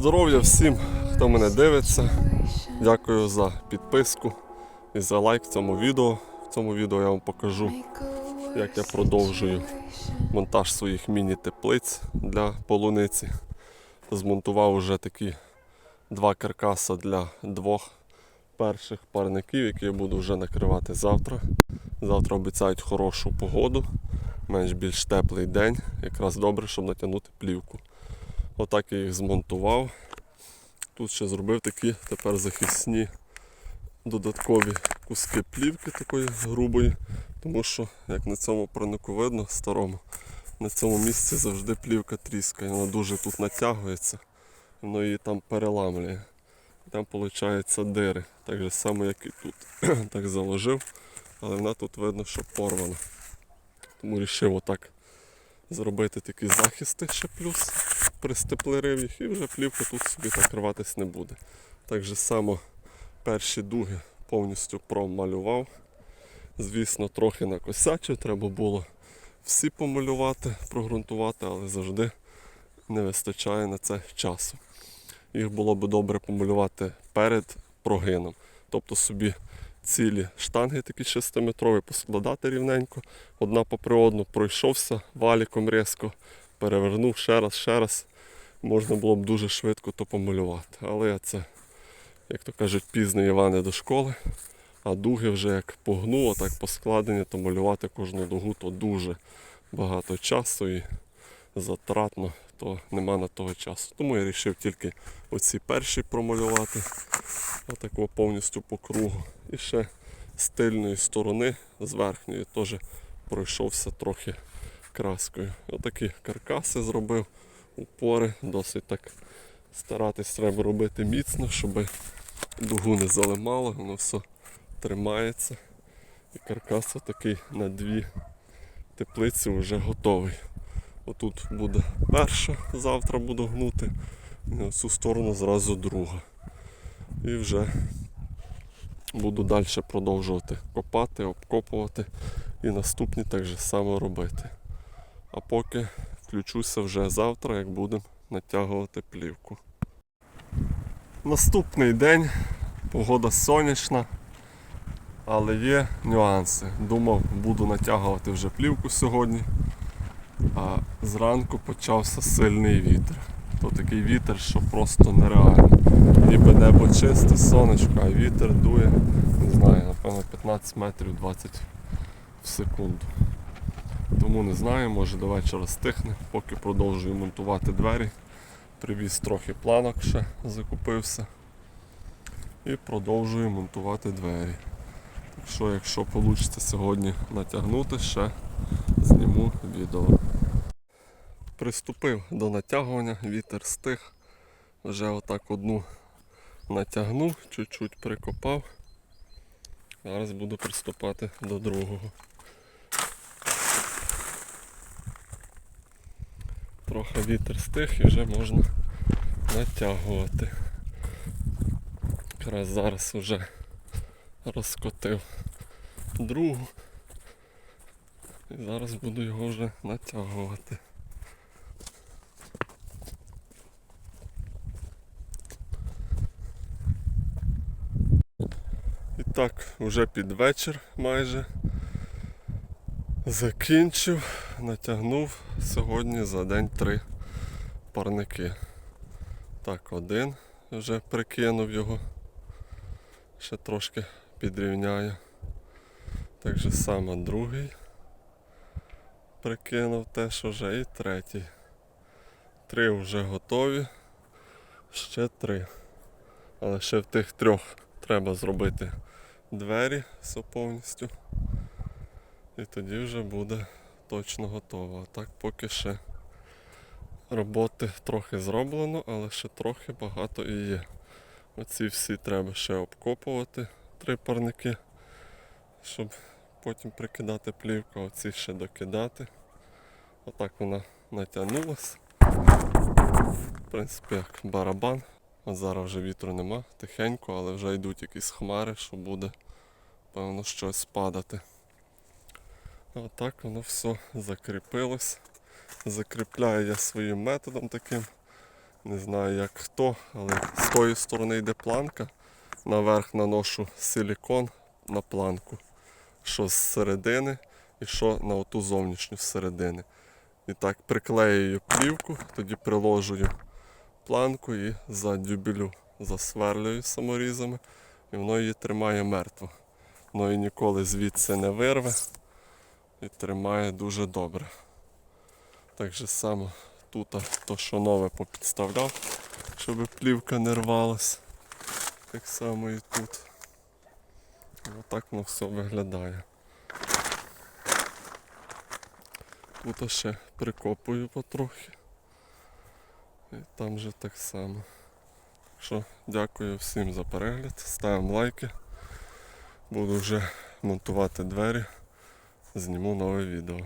здоров'я всім, хто мене дивиться. Дякую за підписку і за лайк цьому відео. В цьому відео я вам покажу, як я продовжую монтаж своїх міні-теплиць для полуниці. Змонтував вже такі два каркаса для двох перших парників, які я буду вже накривати завтра. Завтра обіцяють хорошу погоду, менш більш теплий день, якраз добре, щоб натягнути плівку. Отак я їх змонтував. Тут ще зробив такі тепер захисні додаткові куски плівки такої грубої, тому що, як на цьому пронику видно старому, на цьому місці завжди плівка тріскає. Вона дуже тут натягується, воно її там переламлює. Там виходить дири. Так же само, як і тут. так заложив, але вона тут видно, що порвана. Тому вирішив отак зробити такі захисти ще плюс, пристеплерив їх і вже плівка тут собі так рватись не буде. Так же само перші дуги повністю промалював. Звісно, трохи накосячив, треба було всі помалювати, прогрунтувати, але завжди не вистачає на це часу. Їх було би добре помалювати перед прогином. Тобто собі цілі штанги такі 6-метрові поскладати рівненько, одна попри одну пройшовся валіком різко, перевернув ще раз, ще раз. Можна було б дуже швидко то помалювати. Але це, як то кажуть, пізно Іване до школи. А дуги вже як погну, а так поскладені, то малювати кожну дугу то дуже багато часу і затратно, то нема на того часу. Тому я вирішив тільки оці перші промалювати. Отако повністю по кругу. І ще з тильної сторони, з верхньої, теж пройшовся трохи краскою. Отакі каркаси зробив, упори, досить так старатись треба робити міцно, щоб дугу не залимало, воно все тримається. І каркас такий на дві теплиці вже готовий. Отут буде перша, завтра буду гнути, і на цю сторону зразу друга. І вже буду далі продовжувати копати, обкопувати і наступні так же само робити. А поки включуся вже завтра, як будемо натягувати плівку. Наступний день, погода сонячна, але є нюанси. Думав, буду натягувати вже плівку сьогодні, а зранку почався сильний вітер. То такий вітер, що просто нереально. Ніби небо чисте, сонечко, а вітер дує, не знаю, напевно 15 метрів 20 в секунду. Тому не знаю, може до вечора стихне, поки продовжую монтувати двері. Привіз трохи планок ще закупився. І продовжую монтувати двері. Так що, якщо вийде сьогодні натягнути, ще зніму відео. Приступив до натягування, вітер стих. Вже отак одну натягнув, чуть-чуть прикопав. Зараз буду приступати до другого. Трохи вітер стих і вже можна натягувати. Якраз зараз вже розкотив другу. І зараз буду його вже натягувати. І так, вже під вечір майже закінчив, натягнув сьогодні за день три парники. Так, один вже прикинув його, ще трошки підрівняю. Так же само другий прикинув теж уже і третій. Три вже готові, ще три. Але ще в тих трьох треба зробити двері все повністю. І тоді вже буде точно готово. А так поки ще роботи трохи зроблено, але ще трохи багато і є. Оці всі треба ще обкопувати, три парники, щоб потім прикидати плівку, оці ще докидати. Отак вона натягнулась. В принципі, як барабан. От зараз вже вітру нема, тихенько, але вже йдуть якісь хмари, що буде, певно, щось падати. Отак воно все закріпилось. Закріпляю я своїм методом таким Не знаю як хто, але з тої сторони йде планка. Наверх наношу силікон на планку. Що з середини і що на оту зовнішню з середини. І так приклеюю плівку, тоді приложую планку і задюбелю засверлюю саморізами, і воно її тримає мертво. Воно її ніколи звідси не вирве і тримає дуже добре. Так же само тут то, що нове попідставляв, щоб плівка не рвалась. Так само і тут. Отак воно все виглядає. Тут ще прикопую потрохи. І там же так само. Що, дякую всім за перегляд. Ставимо лайки. Буду вже монтувати двері. Зніму нове відео.